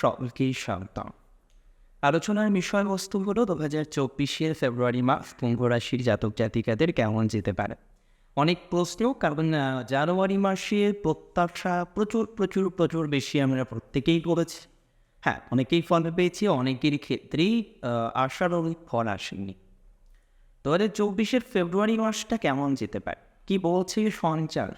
সকলকেই স্বাগতম আলোচনার বিষয়বস্তু হলো দু হাজার চব্বিশের ফেব্রুয়ারি মাস কুম্ভ রাশির জাতক জাতিকাদের কেমন যেতে পারে? অনেক প্রশ্ন, কারণ জানুয়ারি মাসে প্রত্যাশা প্রচুর প্রচুর প্রচুর বেশি আমরা প্রত্যেকেই করেছি। হ্যাঁ অনেকেই ফল পেয়েছি, অনেকের ক্ষেত্রেই আশানুরূপ ফল আসেনি। দু হাজার চব্বিশের ফেব্রুয়ারি মাসটা কেমন যেতে পারে? কি বলছে সঞ্চার?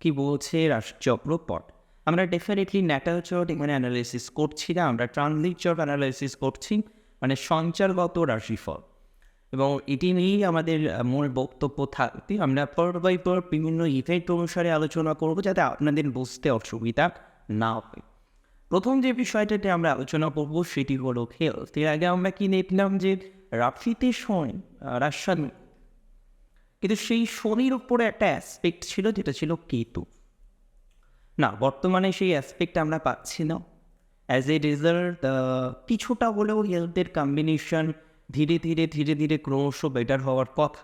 কি বলছে রাশিচক্রপট আমরা ডেফিনেটলি ন্যাটাল চট এখানে অ্যানালাইসিস করছি না, আমরা ট্রানজিট চট অ্যানালাইসিস করছি মানে সঞ্চারগত রাশিফল। এবং এটি নিয়েই আমাদের মূল বক্তব্য থাকবে। আমরা পর বাই পর বিভিন্ন ইভেন্ট অনুসারে আলোচনা করব যাতে আপনাদের বুঝতে অসুবিধা না হয়। প্রথম যে বিষয়টাতে আমরা আলোচনা করব সেটি হলো হেলথ এর আগে আমরা কি দেখলাম যে রাফিতে শনি রাশান কিন্তু সেই শনির উপরে একটা অ্যাসপেক্ট ছিল, যেটা ছিল কেতু। না, বর্তমানে সেই অ্যাসপেক্ট আমরা পাচ্ছি না। অ্যাজ এ রেজাল্ট কিছুটা হলেও হেলথের কম্বিনেশন ধীরে ধীরে ধীরে ধীরে ক্রমশ বেটার হওয়ার কথা।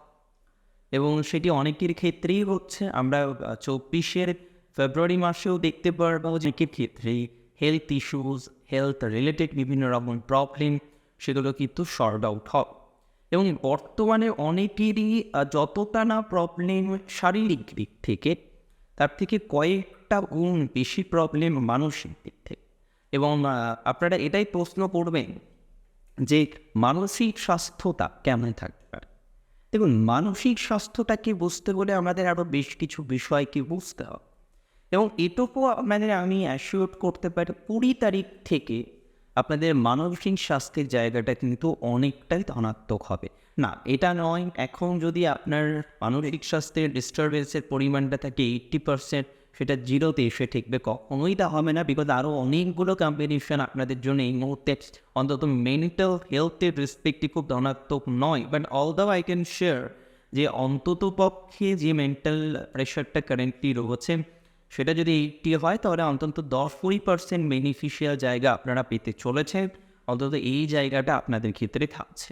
এবং সেটি অনেকের ক্ষেত্রেই হচ্ছে। আমরা চব্বিশের ফেব্রুয়ারি মাসেও দেখতে পারব যে কি ক্ষেত্রেই হেলথ ইস্যুস হেলথ রিলেটেড বিভিন্ন রকম প্রবলেম সেগুলো কিন্তু শর্ট আউট হবে এবং বর্তমানে অনেকেরই যতটা না প্রবলেম শারীরিক দিক থেকে তার থেকে কয়েকটা গুণ বেশি প্রবলেম মানসিক দিক থেকে এবং আপনারা এটাই প্রশ্ন করবেন যে মানসিক স্বাস্থ্যতা কেমন থাকতে পারে দেখুন, মানসিক স্বাস্থ্যটাকে বুঝতে হলে আমাদের আরও বেশ কিছু বিষয়কে বুঝতে হবে। এবং এটুকু আপনাদের আমি অ্যাসিওর করতে পারি, কুড়ি তারিখ থেকে আপনাদের মানসিক স্বাস্থ্যের জায়গাটা কিন্তু অনেকটাই ধনাত্মক হবে। না, এটা নয়। এখন যদি আপনার মানসিক স্বাস্থ্যের ডিস্টারবেন্সের পরিমাণটা থাকে এইট্টি পার্সেন্ট সেটা জিরোতে এসে ঠেকবে, কখনোই তা হবে না। বিকজ আরও অনেকগুলো কম্বিনেশন আপনাদের জন্য এই মুহূর্তে অন্তত মেন্টাল হেলথের রেসপেক্টে খুব ধনাত্মক নয়। But all the I can share যে অন্তত পক্ষে যে মেন্টাল প্রেশারটা কারেন্টলি রয়েছে, সেটা যদি এইটটি হয়, তাহলে অন্তত দশ কুড়ি পার্সেন্ট বেনিফিশিয়াল জায়গা আপনারা পেতে চলেছেন। অন্তত এই জায়গাটা আপনাদের ক্ষেত্রে থাকছে।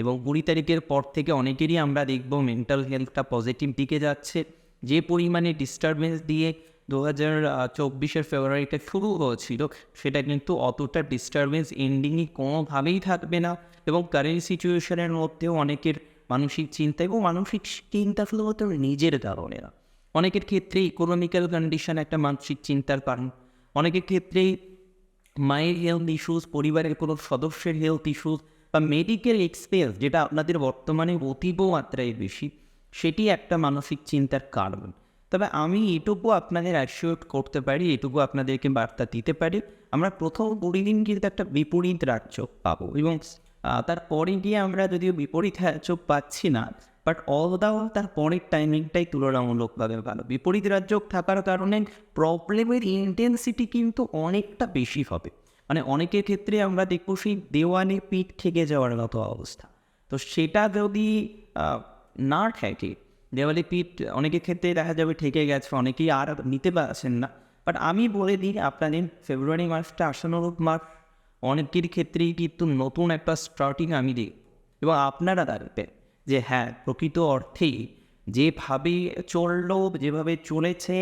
এবং কুড়ি তারিখের পর থেকে অনেকেরই আমরা দেখব মেন্টাল হেলথটা পজিটিভ দিকে যাচ্ছে। যে পরিমাণে ডিস্টারবেন্স দিয়ে দু হাজার চব্বিশের ফেব্রুয়ারিতে শুরু হয়েছিল, সেটা কিন্তু অতটা ডিস্টারবেন্স এন্ডিংই কোনোভাবেই থাকবে না এবং কারেন্ট সিচুয়েশনের মধ্যেও অনেকের মানসিক চিন্তা এবং মানসিক চিন্তা শুধুমাত্র নিজের কারণে না। অনেকের ক্ষেত্রে ইকোনমিক্যাল কন্ডিশন একটা মানসিক চিন্তার কারণ। অনেকের ক্ষেত্রেই মায়ের হেলথ ইস্যুস পরিবারের কোনো সদস্যের হেলথ ইস্যুস বা মেডিকেল এক্সপেন্স যেটা আপনাদের বর্তমানে অতীব মাত্রায় বেশি, সেটি একটা মানসিক চিন্তার কারণ। তবে আমি এটুকু আপনাদের অ্যাসিওর করতে পারি, এটুকু আপনাদেরকে বার্তা দিতে পারি, আমরা প্রথম কুড়ি দিন কিন্তু একটা বিপরীত রাজ্য পাবো এবং তারপরে গিয়ে আমরা যদিও বিপরীত রাজ্য পাচ্ছি না বাট অল দা অল তার পরের টাইমিংটাই তুলনামূলকভাবে ভালো। বিপরীত রাজ্য থাকার কারণে প্রবলেমের ইন্টেন্সিটি কিন্তু অনেকটা বেশি হবে। মানে অনেকের ক্ষেত্রে আমরা দেখব সেই দেওয়ালে পিঠ ঠেকে যাওয়ার মতো অবস্থা। তো সেটা যদি না ঠেকে, দেওয়ালে পিঠ অনেকের ক্ষেত্রে দেখা যাবে ঠেকে গেছে, অনেকেই আর নিতে পারছেন না। বাট আমি বলে দিই আপনাদের, ফেব্রুয়ারি মাসটা আশানুরূপ মাস, অনেকের ক্ষেত্রেই কিন্তু নতুন একটা স্টার্টিং আমি দিই এবং আপনারা দেখবেন যে হ্যাঁ প্রকৃত অর্থেই যেভাবে চলল, যেভাবে চলেছে,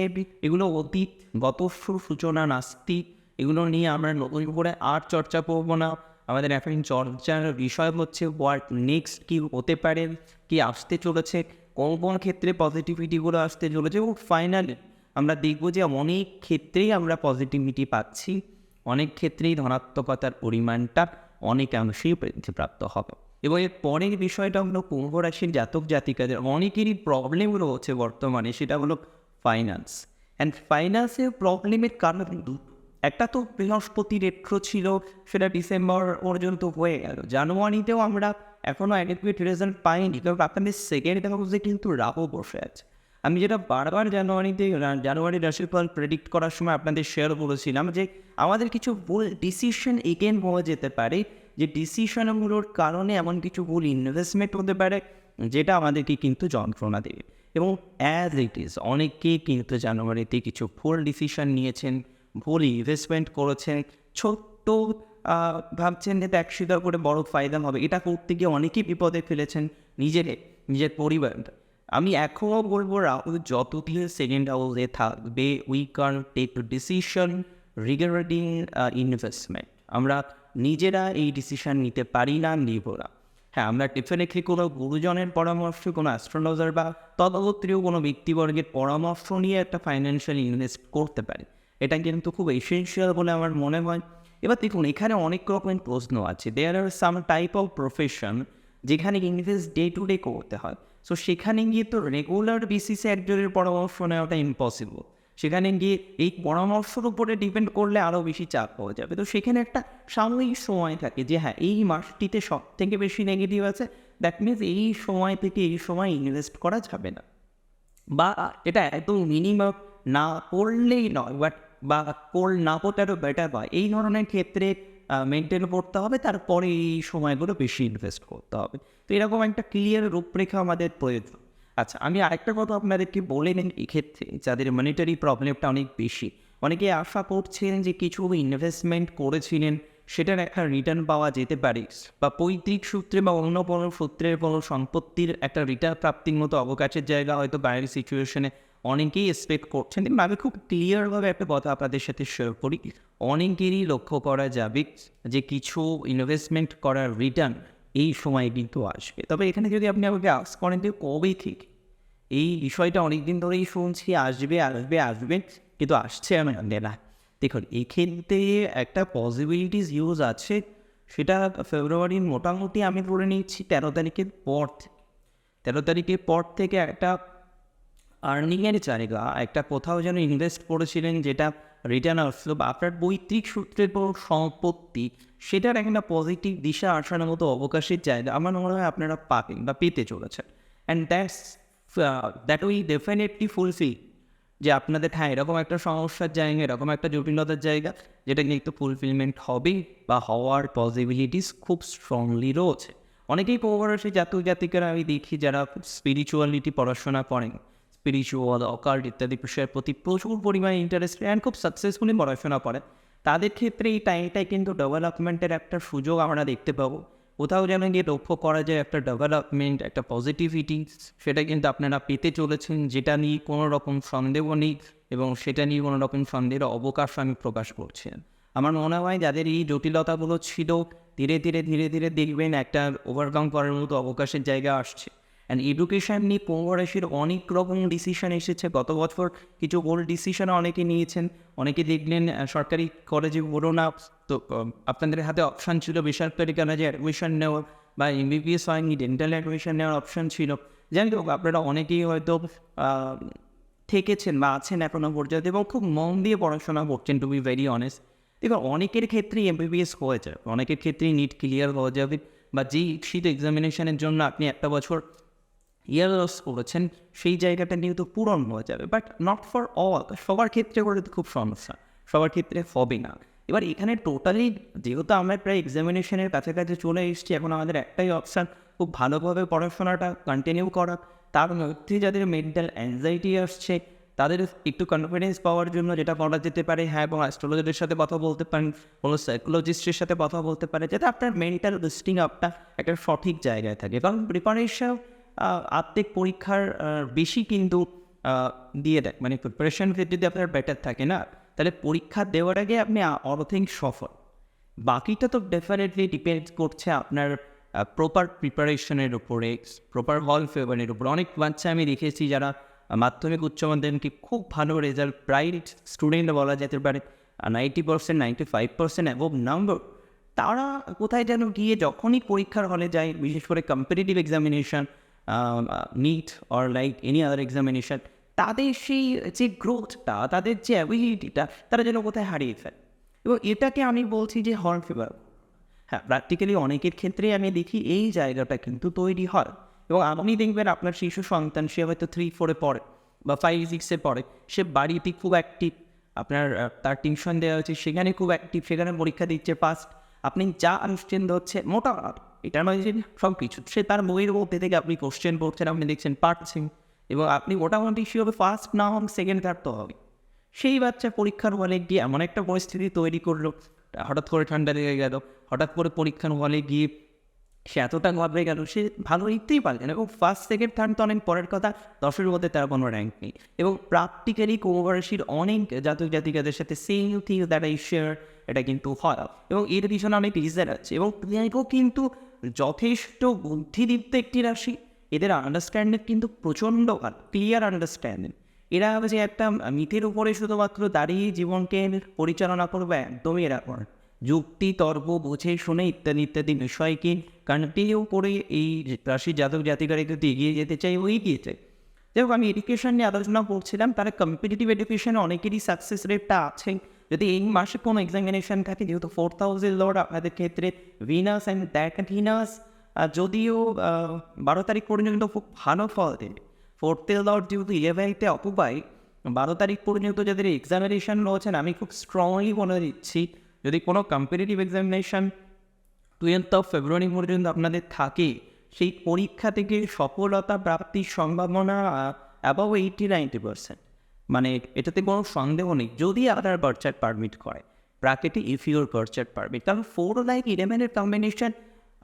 এগুলো অতীত, গত সূচনা নাস্তিক এগুলো নিয়ে আমরা নতুন করে আর চর্চা করব না। আমাদের এখন চর্চার বিষয় হচ্ছে হোয়াট নেক্সট কী হতে পারে, কি আসতে চলেছে, কোন কোন ক্ষেত্রে পজিটিভিটিগুলো আসতে চলেছে এবং ফাইনালি আমরা দেখব যে অনেক ক্ষেত্রেই আমরা পজিটিভিটি পাচ্ছি। অনেক ক্ষেত্রেই ধনাত্মকতার পরিমাণটা অনেকাংশেই বৃদ্ধিপ্রাপ্ত হবে। এবং এর পরের বিষয়টা হলো কুম্ভ রাশির জাতক জাতিকাদের অনেকেরই প্রবলেম রয়েছে বর্তমানে, সেটা হলো ফাইন্যান্স অ্যান্ড ফাইন্যান্সের প্রবলেমের কারণ দুটো। একটা তো বৃহস্পতি রেট্রো ছিল, সেটা ডিসেম্বর পর্যন্ত হয়ে গেল। জানুয়ারিতেও আমরা এখনও অ্যাডিকুয়েট রেজাল্ট পাইনি। কারণ আপনাদের সেকেন্ড হাউসে কিন্তু রাহু বসে আছে। আমি যেটা বারবার জানুয়ারিতে জানুয়ারি রাশিফল প্রেডিক্ট করার সময় আপনাদের শেয়ার করেছিলাম যে, আমাদের কিছু ভুল ডিসিশন এগেন হয়ে যেতে পারে, যে ডিসিশনগুলোর কারণে এমন কিছু ভুল ইনভেস্টমেন্ট হতে পারে, যেটা আমাদেরকে কিন্তু যন্ত্রণা দেবে। এবং অ্যাজ ইট ইজ অনেকেই কিন্তু জানুয়ারিতে কিছু ভুল ডিসিশন নিয়েছেন। ভুল ইনভেস্টমেন্ট করেছেন, ছোট্ট ভাবছেন যে ট্যাক্সিটা করে বড় ফায়দা হবে। এটা করতে গিয়ে অনেকেই বিপদে ফেলেছেন নিজেরে, নিজের পরিবারটা। আমি এখনও বলব, রাহুল যতদিন সেকেন্ড হাউসে থাকবে we can take decision regarding investment আমরা নিজেরা এই ডিসিশন নিতে পারি না, নিব না। হ্যাঁ আমরা ডেফিনেটলি কোনো গুরুজনের পরামর্শ, কোনো অ্যাস্ট্রোলজার বা তদগোত্রীয় কোনো ব্যক্তিবর্গের পরামর্শ নিয়ে একটা ফাইন্যান্সিয়াল ইনভেস্ট করতে পারে। এটা কিন্তু খুব এসেন্সিয়াল বলে আমার মনে হয়। এবার দেখুন, এখানে অনেক রকমের প্রশ্ন আছে। There are some type of profession যেখানে ইনভেস্ট ডে টু ডে করতে হয়। সো সেখানে গিয়ে তো রেগুলার বেসিসে একজনের পরামর্শ নেওয়াটা ইম্পসিবল সেখানে গিয়ে এই পরামর্শের উপরে ডিপেন্ড করলে আরও বেশি চাপ পাওয়া যাবে। তো সেখানে একটা সাময়িক সময় থাকে যে হ্যাঁ এই মাসটিতে সব থেকে বেশি নেগেটিভ আছে। দ্যাট মিনস এই সময় থেকে এই সময় ইনভেস্ট করা যাবে না। বা এটা একদম মিনিমাম না করলেই নয়। বাট বা কোল না আরও বেটার হয়। এই ধরনের ক্ষেত্রে মেনটেন করতে হবে, তারপরে এই সময়গুলো বেশি ইনভেস্ট করতে হবে। তো এরকম একটা ক্লিয়ার রূপরেখা আমাদের প্রয়োজন। আচ্ছা আমি আরেকটা কথা আপনাদেরকে বলে নিন এক্ষেত্রে, যাদের মনিটারি প্রবলেমটা অনেক বেশি। অনেকে আশা করছেন যে কিছু ইনভেস্টমেন্ট করেছিলেন, সেটার একটা রিটার্ন পাওয়া যেতে পারে, বা পৈতৃক সূত্রে বা অন্য কোনো সূত্রের কোনো সম্পত্তির একটা রিটার্ন প্রাপ্তির মতো অবকাশের জায়গা হয়তো বাইরের সিচুয়েশনে অনেকেই এক্সপেক্ট করছেন কিন্তু আমি খুব ক্লিয়ারভাবে একটা কথা আপনাদের সাথে শেয়ার করি। অনেকেরই লক্ষ্য করা যাবে যে, কিছু ইনভেস্টমেন্ট করার রিটার্ন এই সময় কিন্তু আসবে। তবে এখানে যদি আপনি আমাকে আস করেন যে, কবে ঠিক? এই বিষয়টা অনেক দিন ধরেই শুনছি, আসবে আসবে আসবে, কিন্তু আসছে আমি না। দেখুন, এক্ষেত্রে একটা পসিবিলিটিস ইউজ আছে, সেটা ফেব্রুয়ারির মোটামুটি আমি ধরে নিচ্ছি তেরো তারিখের পর তেরো তারিখের পর থেকে একটা আর্নিংয়ের জায়গা। একটা কোথাও যেন ইনভেস্ট করেছিলেন যেটা রিটার্ন আসলো বা আপনার বৈত্রিক সূত্রের কোনো সম্পত্তি, সেটার একটা পজিটিভ দিশা আসার মতো অবকাশের জায়গা আমার মনে হয় আপনারা পাবেন বা পেতে চলেছেন। And that's that we definitely fulfil যে আপনাদের হ্যাঁ এরকম একটা সমস্যার জায়গা, এরকম একটা জটিলতার জায়গা, যেটা কিন্তু ফুলফিলমেন্ট হবে বা হওয়ার পসিবিলিটিস খুব স্ট্রংলি রয়েছে। অনেকেই পৌরসী জাতক জাতিকারা আমি দেখি যারা স্পিরিচুয়ালিটি পড়াশোনা করেন। স্পিরিচুয়াল অকাল্ট ইত্যাদি বিষয়ের প্রতি প্রচুর পরিমাণে ইন্টারেস্ট অ্যান্ড খুব সাকসেসফুলি পড়াশোনা করে। তাদের ক্ষেত্রে এই টাইমটাই কিন্তু ডেভেলপমেন্টের একটা সুযোগ আমরা দেখতে পাবো। কোথাও যেন গিয়ে লক্ষ্য করা যায় একটা ডেভেলপমেন্ট একটা পজিটিভিটি সেটা কিন্তু আপনারা পেতে চলেছেন, যেটা নিয়ে কোনো রকম সন্দেহ নেই এবং সেটা নিয়ে কোনো রকম সন্দেহের অবকাশ আমি প্রকাশ করছি আমার মনে হয় যাদের এই জটিলতাগুলো ছিল, ধীরে ধীরে ধীরে ধীরে দেখবেন একটা ওভারকাম করার মতো অবকাশের জায়গা আসছে। অ্যান্ড এডুকেশন নিয়ে পৌররাশির অনেক রকম ডিসিশন এসেছে। গত বছর কিছু গোল ডিসিশন অনেকে নিয়েছেন। অনেকে দেখলেন সরকারি কলেজে বড়ো না। তো আপনাদের হাতে অপশান ছিল বেসরকারি কলেজে অ্যাডমিশন নেওয়ার বা এমবিবিএস হয়নি ডেন্টাল অ্যাডমিশন নেওয়ার অপশান ছিল। যাই হোক, আপনারা অনেকেই হয়তো থেকেছেন বা আছেন এখনও পর্যন্ত এবং খুব মন দিয়ে পড়াশোনা করছেন টু বি ভেরি অনেস্ট এবার অনেকের ক্ষেত্রেই এমবিবিএস হয়ে যাবে অনেকের ক্ষেত্রেই নিট ক্লিয়ার হয়ে যাবে। বা যেই শীত এক্সামিনেশনের জন্য আপনি একটা বছর ইয়ার লস করেছেন, সেই জায়গাটা কিন্তু পূরণ হয়ে যাবে বাট নট ফর অল সবার ক্ষেত্রে করে তো খুব সমস্যা, সবার ক্ষেত্রে হবে না। এবার এখানে টোটালি যেহেতু আমরা প্রায় এক্সামিনেশনের কাছাকাছি চলে এসেছি, এখন আমাদের একটাই অপশান খুব ভালোভাবে পড়াশোনাটা কন্টিনিউ করা, তার মধ্যে যাদের মেন্টাল অ্যাংজাইটি আসছে, তাদের একটু কনফিডেন্স পাওয়ার জন্য যেটা করা যেতে পারে হ্যাঁ এবং অ্যাস্ট্রোলজারের সাথে কথা বলতে পারেন কোনো সাইকোলজিস্টের সাথে কথা বলতে পারে যাতে আপনার মেন্টাল বুস্টিং আপটা একটা সঠিক জায়গায় থাকে, কারণ প্রিপারেশন আত্মিক পরীক্ষার বেশি কিন্তু দিয়ে দেয়। মানে প্রিপারেশন যদি আপনার বেটার থাকে না, তাহলে পরীক্ষা দেওয়ার আগে আপনি অর্থিং সফল। বাকিটা তো ডেফিনেটলি ডিপেন্ড করছে আপনার প্রপার প্রিপারেশনের উপরে প্রপার হল ফেভারের উপরে। অনেক বাচ্চা আমি দেখেছি যারা মাধ্যমিক উচ্চ মাধ্যমিকে খুব ভালো রেজাল্ট ব্রাইট স্টুডেন্ট বলা যেতে পারে ninety percent ninety five percent above number তারা কোথায় যেন গিয়ে যখনই পরীক্ষার হলে যায়, বিশেষ করে competitive examination NEET or like any other examination তাদের সেই যে গ্রোথটা তাদের যে অ্যাবিলিটিটা তারা যেন কোথায় হারিয়ে ফেলে। এবং এটাকে আমি বলছি যে হর্ন ফিভার হ্যাঁ প্র্যাকটিক্যালি অনেকের ক্ষেত্রেই আমি দেখি এই জায়গাটা কিন্তু তৈরি হয়। এবং আপনি দেখবেন আপনার শিশু সন্তান, সে হয়তো থ্রি ফোরে পড়ে বা ফাইভ সিক্সে পড়ে, সে বাড়িতে খুব অ্যাক্টিভ আপনার তার টিউশন দেওয়া হচ্ছে সেখানে খুব অ্যাক্টিভ সেখানে পরীক্ষা দিচ্ছে ফার্স্ট আপনি যা আনুষ্ঠান হচ্ছে মোটা এটা নয় যে সব কিছু সে তার বইয়ের মধ্যে থেকে আপনি কোশ্চেন পড়ছেন আপনি দেখছেন পারছেন এবং আপনি মোটামুটি সে হবে ফার্স্ট না হন সেকেন্ড থার্ড তো হবে। সেই বাচ্চা পরীক্ষার হলে গিয়ে এমন একটা পরিস্থিতি তৈরি করল, হঠাৎ করে ঠান্ডা লেগে গেল, হঠাৎ করে পরীক্ষার হলে গিয়ে সে এতটা ঘাবড়ে গেল, সে ভালো লিখতেই পারবে না এবং ফার্স্ট সেকেন্ড থার্ড তো অনেক পরের কথা, দশের মধ্যে তার কোনো র্যাঙ্ক নেই এবং প্র্যাকটিক্যালি কুম্ভরাশির অনেক জাতক জাতিকাদের সাথে same thing that I share এটা কিন্তু হয়। এবং এর পিছনে অনেক রিজন আছে এবং কিন্তু যথেষ্ট বুদ্ধিদীপ্ত একটি রাশি। এদের আন্ডারস্ট্যান্ডিং কিন্তু প্রচণ্ড ক্লিয়ার আন্ডারস্ট্যান্ডিং এরা যে একটা মিথের উপরে শুধুমাত্র দাঁড়িয়ে জীবনকে পরিচালনা করবে একদমই এরা করে যুক্তি, তর্ক, বুঝে, শুনে ইত্যাদি ইত্যাদি বিষয়কে কন্টিনিউ করে এই রাশি জাতক জাতিকারা কিন্তু এগিয়ে যেতে চাই ও এগিয়ে যায় যাই হোক, আমি এডুকেশন নিয়ে আলোচনা করছিলাম তারা কম্পিটিটিভ এডুকেশনে অনেকেরই সাকসেস রেটটা আছে। যদি এই মাসে কোনো এক্সামিনেশন থাকে, যেহেতু ফোর থাউজেন্ড লর্ড আপনাদের ক্ষেত্রে ভিনাস অ্যান্ড ভিনাস যদিও বারো তারিখ পর্যন্ত খুব ভালো ফল দেবে ফোর্থ লর্ড যেহেতু ইলেভেনতে অকুপাই বারো তারিখ পর্যন্ত যাদের এক্সামিনেশন রয়েছেন আমি খুব স্ট্রংলি বলে দিচ্ছি, যদি কোনো competitive examination twelfth of February পর্যন্ত আপনাদের থাকে, সেই পরীক্ষা থেকে সফলতা প্রাপ্তির সম্ভাবনা অ্যাবাভ এইটি নাইনটি পার্সেন্ট মানে এটাতে কোনো সন্দেহ নেই। যদি আপনার বার্চার্ট পারমিট করে প্রাকৃতিক if your birth chart permit কারণ ফোর লাইক ইলেভেনের কম্বিনেশন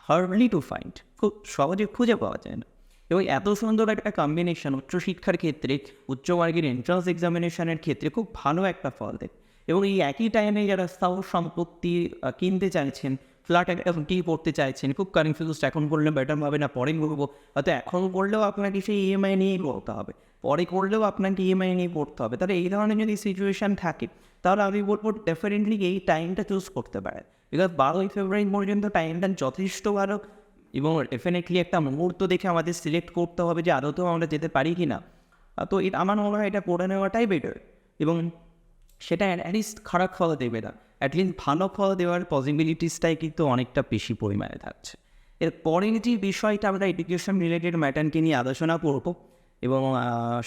হার্ডলি টু ফাইন্ড খুব সহজে খুঁজে পাওয়া যায় না। এবং এত সুন্দর একটা কম্বিনেশন উচ্চশিক্ষার ক্ষেত্রে, উচ্চ মার্গের এন্ট্রান্স এক্সামিনেশনের ক্ষেত্রে খুব ভালো একটা ফল দেয়। এবং এই একই টাইমে যারা স্থাবর সম্পত্তি কিনতে চাইছেন ফ্ল্যাট একটা কি করতে চাইছেন, খুব কনফিউজ এখন করলে বেটার হবে না, পরে করব। হয়তো এখন করলেও আপনাকে সেই ইএমআই নিয়েই করতে হবে। পরে করলেও আপনাকে ইএমআই নিয়ে করতে হবে। তাহলে এই ধরনের যদি সিচুয়েশান থাকে, তাহলে আমি বলব ডেফিনেটলি এই টাইমটা চুজ করতে পারেন। বিকজ বারোই ফেব্রুয়ারি পর্যন্ত টাইমটা যথেষ্ট ভালো এবং ডেফিনেটলি একটা মুহূর্ত দেখে আমাদের সিলেক্ট করতে হবে যে আদতেও আমরা যেতে পারি কি না তো আমার মনে হয় এটা করে নেওয়াটাই বেটার এবং সেটা অ্যাটলিস্ট খারাপ ফল দেবে না। অ্যাটলিস্ট ভালো ফল দেওয়ার পসিবিলিটিসটাই কিন্তু অনেকটা বেশি পরিমাণে থাকছে। এর পরের যে বিষয়টা আমরা এডুকেশন রিলেটেড ম্যাটারকে নিয়ে আলোচনা করব এবং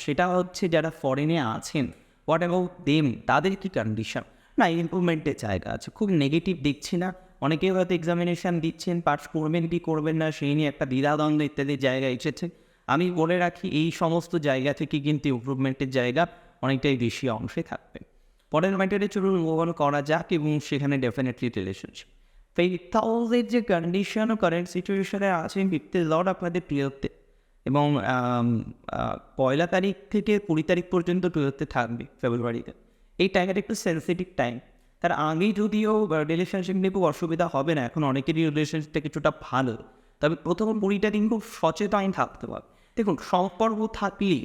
সেটা হচ্ছে যারা ফরেনে আছেন হোয়াট অ্যাবাউট দেম তাদের কি কন্ডিশন না ইম্প্রুভমেন্টের জায়গা আছে। খুব নেগেটিভ দেখছি না। অনেকেই হয়তো এক্সামিনেশান দিচ্ছেন পাস করবেন কি করবেন না, সেই নিয়ে একটা দ্বিধাদ্বন্দ্ব ইত্যাদি জায়গা এসেছে। আমি বলে রাখি, এই সমস্ত জায়গা থেকে কিন্তু ইম্প্রুভমেন্টের জায়গা অনেকটাই বেশি অংশে থাকবে। পরের ম্যাটারে চলুন অন করা যাক এবং সেখানে ডেফিনেটলি রিলেশনশিপ ফেইথ হাউসের যে কন্ডিশন ও কারেন্ট সিচুয়েশনে আছে ফিফটি লট আপনাদের প্রিয়তে এবং পয়লা তারিখ থেকে কুড়ি তারিখ পর্যন্ত টুয়েলভে থাকবে ফেব্রুয়ারিতে এই টাইমটা একটু সেন্সিটিভ টাইম তার আগেই যদিও রিলেশনশিপ নিয়ে খুব অসুবিধা হবে না, এখন অনেকেরই রিলেশনশিপটা কিছুটা ভালো। তবে প্রথম কুড়িটা দিন খুব সচেতন থাকতে হবে। দেখুন সম্পর্ক থাকলেই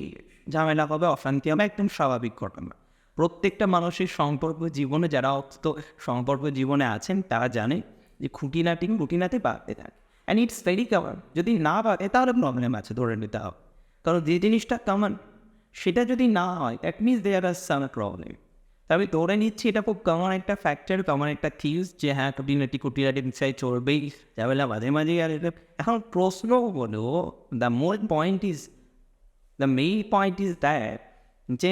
ঝামেলা হবে, অশান্তি হবে, একদম স্বাভাবিক ঘটনা। প্রত্যেকটা মানুষের সম্পর্ক জীবনে, যারা অত সম্পর্ক জীবনে আছেন, তারা জানে যে খুঁটিনাটি খুঁটিনাতে বাড়তে থাকে। অ্যান্ড ইটস ভেরি কমন যদি না বাড়ে, তাহলে প্রবলেম আছে, ধরে নিতে হবে। কারণ যে জিনিসটা কমন সেটা যদি না হয় that means there are some problem তবে ধরে নিচ্ছি, এটা খুব কমন একটা ফ্যাক্টর কমন একটা থিউজ যে হ্যাঁ খুঁটিনাটি খুঁটিনাটি বিষয় চলবেই, ঝামেলা মাঝে মাঝেই আর এটা। এখন প্রশ্ন হলো the more point is the main point is that যে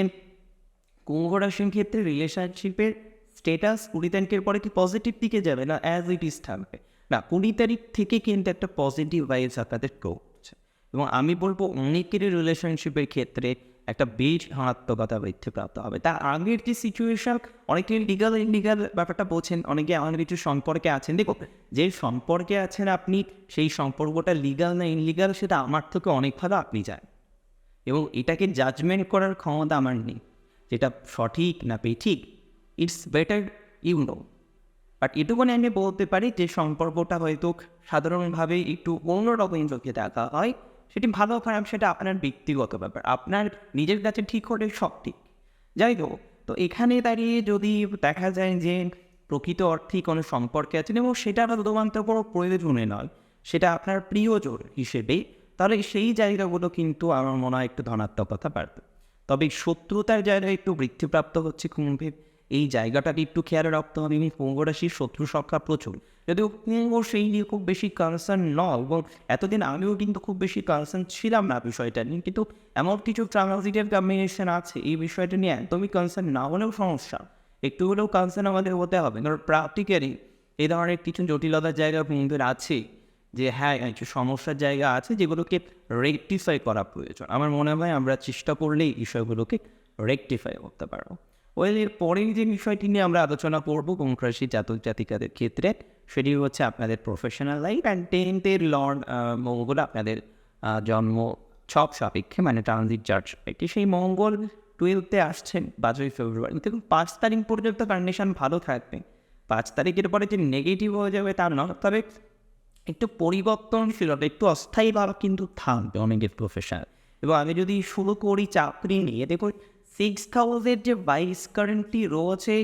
কুম্ভ রাশির ক্ষেত্রে রিলেশনশিপের স্টেটাস কুড়ি তারিখের পরে কি পজিটিভ দিকে যাবে না অ্যাজ ইট ইজ থাকবে? না, কুড়ি তারিখ থেকে কিন্তু একটা পজিটিভ ভাইবস আপনাদের করছে। এবং আমি বলব অনেকেরই রিলেশনশিপের ক্ষেত্রে একটা বেশ ঘাতকতা বৃদ্ধিপ্রাপ্ত হবে। তার আগের যে সিচুয়েশন অনেকে লিগাল ইনলিগাল ব্যাপারটা বোঝেন অনেকে এমন কিছু সম্পর্কে আছেন। দেখো যে সম্পর্কে আছেন আপনি, সেই সম্পর্কটা লিগাল না ইনলিগাল সেটা আমার থেকে অনেক ভালো আপনি জানেন। এবং এটাকে জাজমেন্ট করার ক্ষমতা আমার নেই। যেটা সঠিক না বেঠিক it's better you know but এটুকুনি আমি বলতে পারি যে সম্পর্কটা হয়তো সাধারণভাবে একটু অন্যরকম চোখে দেখা হয়। সেটি ভালো খারাপ সেটা আপনার ব্যক্তিগত ব্যাপার। আপনার নিজের কাছে ঠিক হলে সব ঠিক। যাই হোক, তো এখানে দাঁড়িয়ে যদি দেখা যায় যে প্রকৃত অর্থে কোনো সম্পর্কে আছেন এবং সেটা শুধুমাত্র কোনো প্রয়োজনে নয়, সেটা আপনার প্রিয়জন হিসেবে, তাহলে সেই জায়গাগুলো কিন্তু আমার মনে হয় একটু ধনাত্মকতা বাড়বে। তবে শত্রুতার জায়গায় একটু বৃদ্ধিপ্রাপ্ত হচ্ছে কুম্ভের এই জায়গাটাকে একটু খেয়াল রাখতে হবে। এবং কুম্ভ রাশির শত্রু সংখ্যা প্রচুর। যদিও কুম্ভ সেই নিয়ে খুব বেশি কনসার্ন নয় এবং এতদিন আমিও কিন্তু খুব বেশি কনসার্ন ছিলাম না বিষয়টা নিয়ে। কিন্তু এমন কিছু ট্রানজিটের কম্বিনেশন আছে, এই বিষয়টা নিয়ে একদমই কনসার্ন না হলেও সমস্যা। একটু হলেও কনসার্ন আমাদের হতে হবে। কারণ প্র্যাকটিক্যালি এই ধরনের কিছু জটিলতার জায়গা কুম্ভের আছে, যে হ্যাঁ কিছু সমস্যার জায়গা আছে যেগুলোকে রেকটিফাই করা প্রয়োজন। আমার মনে হয় আমরা চেষ্টা করলেই বিষয়গুলোকে রেকটিফাই করতে পারব। ওয়েল এর পরের যে বিষয়টি নিয়ে আমরা আলোচনা করব রাশি জাতক জাতিকাদের ক্ষেত্রে, সেটি হচ্ছে আপনাদের প্রফেশনাল লাইফ অ্যান্ড টেন্থের লর্ড মঙ্গল আপনাদের জন্ম ছক সাপেক্ষে মানে ট্রানজিট চার্ট সাপেক্ষে। সেই মঙ্গল টুয়েলভতে আসছেন পাঁচই ফেব্রুয়ারি। কিন্তু পাঁচ তারিখ পর্যন্ত কন্ডিশন ভালো থাকবে। পাঁচ তারিখের পরে যে নেগেটিভ হয়ে যাবে তা নয়, তবে একটু পরিবর্তনশীলতা, একটু অস্থায়ীভাবে কিন্তু থাকবে অনেকের প্রফেশন এবং আমি যদি শুরু করি চাকরি নিয়ে, দেখুন সিক্স হাউসের যে বাইস কারেন্টটি রয়েছে,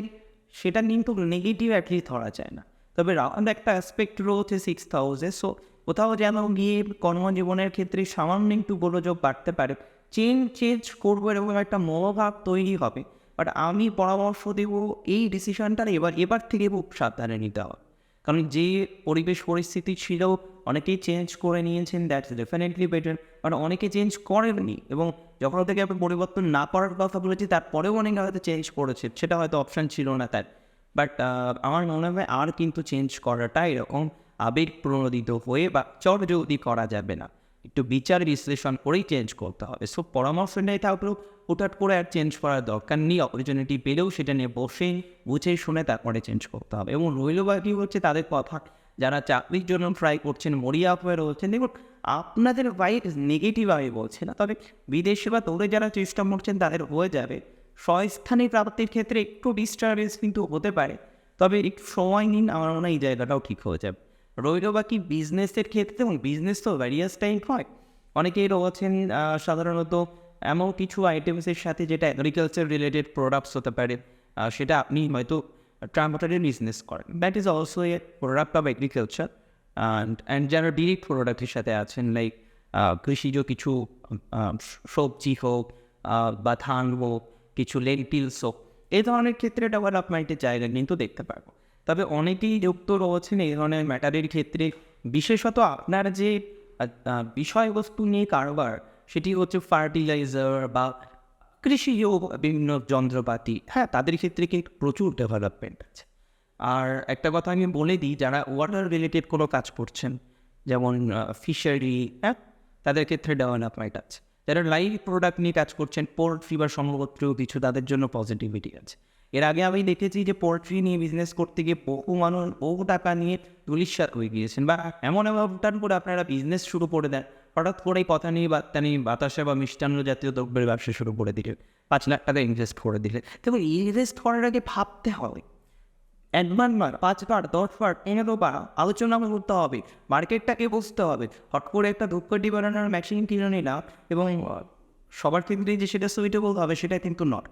সেটা কিন্তু নেগেটিভ অ্যাটলিস্ট ধরা যায় না। তবে রাউন্ড একটা অ্যাসপেক্ট রয়েছে সিক্স হাউসে সো কোথাও যেন গিয়ে কর্মজীবনের ক্ষেত্রে সামান্য একটু গোলযোগ বাড়তে পারে। চেঞ্জ চেঞ্জ করব এরকম একটা মনোভাব তৈরি হবে। বাট আমি পরামর্শ দেবো এই ডিসিশনটা এবার এবার থেকে খুব সাবধানে নিতে হবে। কারণ যে পরিবেশ পরিস্থিতি ছিল অনেকেই চেঞ্জ করে নিয়েছেন দ্যাটস ডেফিনেটলি বেটার বাট অনেকে চেঞ্জ করেননি এবং যখন থেকে আপনি পরিবর্তন না করার কথা বলেছি, তারপরেও অনেকে হয়তো চেঞ্জ করেছে, সেটা হয়তো অপশান ছিল না তার। বাট আমার মনে হয় আর কিন্তু চেঞ্জ করাটা এরকম আবেগ প্রণোদিত হয়ে বা চট জলদি করা যাবে না। একটু বিচার বিশ্লেষণ করেই চেঞ্জ করতে হবে। সো পরামর্শ নেই থাকলেও হুটহাট করে আর চেঞ্জ করার দরকার নেই অপরচুনিটি পেলেও সেটা নিয়ে বসে, বুঝে শুনে তারপরে চেঞ্জ করতে হবে। এবং রইল বাকি হচ্ছে তাদের কথা যারা চাকরির জন্য ট্রাই করছেন, মরিয়া হয়ে রয়েছেন, দেখুন, আপনাদের বাইক নেগেটিভ আমি বলছি না। তবে বিদেশে বা দৌড়ে যারা চেষ্টা করছেন, তাদের হয়ে যাবে। স্বস্থানীয় প্রাপ্তির ক্ষেত্রে একটু ডিস্টারবেন্স কিন্তু হতে পারে। তবে একটু সময় নিন, আমার মনে হয় এই জায়গাটাও ঠিক হয়ে যাবে। রইল বাকি বিজনেসের ক্ষেত্রে, এবং বিজনেস তো ভ্যারিয়াস টাইপ হয়। অনেকেই রয়েছেন সাধারণত এমন কিছু আইটেমসের সাথে যেটা এগ্রিকালচার রিলেটেড প্রোডাক্টস হতে পারে। সেটা আপনি হয়তো ট্রান্সপোর্টারের বিজনেস করেন। That is also a product of agriculture and and যারা ডিরেক্ট প্রোডাক্টের সাথে আছেন লাইক কৃষিজ কিছু সবজি হোক বা ধান হোক, কিছু লেন্টিলস হোক এই ধরনের ক্ষেত্রে ডেভেলপমেন্টের জায়গা কিন্তু দেখতে পারব। তবে অনেকেই যুক্ত রয়েছেন এই ধরনের ম্যাটারের ক্ষেত্রে। বিশেষত আপনার যে বিষয়বস্তু নিয়ে কারবার, সেটি হচ্ছে ফার্টিলাইজার বা কৃষিজ বিভিন্ন যন্ত্রপাতি হ্যাঁ তাদের ক্ষেত্রে কিন্তু প্রচুর ডেভেলপমেন্ট আছে। আর একটা কথা আমি বলে দিই, যারা ওয়াটার রিলেটেড কোনো কাজ করছেন, যেমন ফিশারি হ্যাঁ তাদের ক্ষেত্রে ডেভেলপমেন্ট আছে। যারা লাইভ প্রোডাক্ট নিয়ে কাজ করছেন পোল্ট্রি বা সমগোত্রীয় কিছু, তাদের জন্য পজিটিভিটি আছে। এর আগে আমি দেখেছি যে পোল্ট্রি নিয়ে বিজনেস করতে গিয়ে বহু মানুষ বহু টাকা নিয়ে দুলিশ্বাত হয়ে গিয়েছেন বা এমন এমন করে আপনারা বিজনেস শুরু করে দেন। হঠাৎ করেই কথা নেই বার্তা নেই বাতাসে বা মিষ্টান্ন জাতীয় দ্রব্যের ব্যবসা শুরু করে দিলেন। পাঁচ লাখ টাকা ইনভেস্ট করে দিলেন। দেখুন ইনভেস্ট করার আগে ভাবতে হবে। একবার পাঁচবার, দশবার পনেরো বার আলোচনা করতে হবে, মার্কেটটাকে বুঝতে হবে। হট করে একটা ধূপকাঠি বানানোর মেশিন কিনে নিলাম এবং সবার ক্ষেত্রে যে সেটা সুইটেবল হবে সেটা কিন্তু নট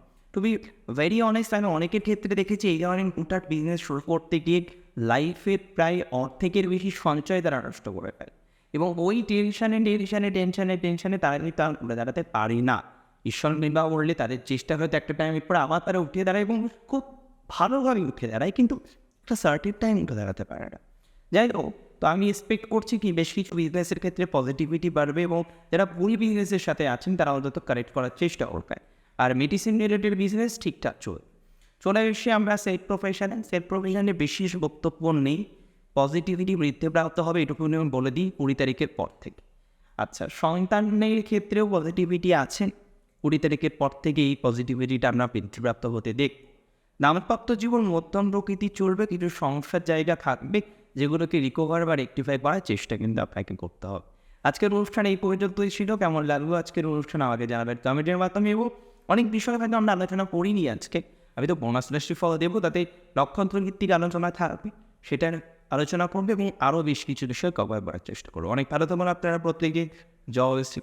বি ভেরি অনেস্ট আমি অনেকের ক্ষেত্রে দেখেছি এই ধরনের হুটহাট বিজনেস শুরু করতে গিয়ে লাইফের প্রায় অর্ধেকের বেশি সঞ্চয় তারা নষ্ট করে ফেলে। এবং ওই টেনশানে টেনশানে টেনশানে টেনশানে তারা কিন্তু আর ঘুরে দাঁড়াতে পারি না। ঈশ্বর নির্বাহ করলে তাদের চেষ্টা হয়তো একটা টাইমের পর আবার তারা উঠে দাঁড়ায় এবং খুব ভালোভাবে উঠে দাঁড়ায় কিন্তু একটা সার্টিন টাইম উঠে দাঁড়াতে পারে না। যাই হোক, তো আমি এক্সপেক্ট করছি কি বেশ কিছু বিজনেসের ক্ষেত্রে পজিটিভিটি বাড়বে এবং যারা ভুল বিজনেসের সাথে আছেন তারা অন্তত কারেক্ট করার চেষ্টা করবে। আর মেডিসিন রিলেটেড বিজনেস ঠিকঠাক চলবে চলে এসে আমরা সেট প্রফেশনে সেট প্রফেশনে বিশেষ বক্তব্য নেই। পজিটিভিটি বৃদ্ধিপ্রাপ্ত হবে, এটুকু আমি বলে দিই কুড়ি তারিখের পর থেকে। আচ্ছা সন্তানের ক্ষেত্রেও পজিটিভিটি আছে। কুড়ি তারিখের পর থেকে এই পজিটিভিটিটা আমরা বৃদ্ধিপ্রাপ্ত হতে দেখ নামপ্রাপ্ত জীবন মধ্যম প্রকৃতি চলবে, কিছু সমস্যার জায়গা থাকবে, যেগুলোকে রিকভার বা রেকটিফাই করার চেষ্টা কিন্তু আপনাকে করতে হবে। আজকের অনুষ্ঠান এই পর্যন্তই ছিল, কেমন লাগল আজকের অনুষ্ঠান আমাকে জানাবেন কমেন্টের মাধ্যমে এবং অনেক বিষয় হয়তো আমরা আলোচনা করিনি আজকে। আমি তো বোনাস রাশি ফল দেবো, তাতে লক্ষান্তর ভিত্তিক আলোচনা থাকবে, সেটার আলোচনা করবে এবং আরও বেশ কিছু বিষয় কভার করার চেষ্টা করব। অনেক ভালো থাকুন আপনারা প্রত্যেকে। জয় শ্রী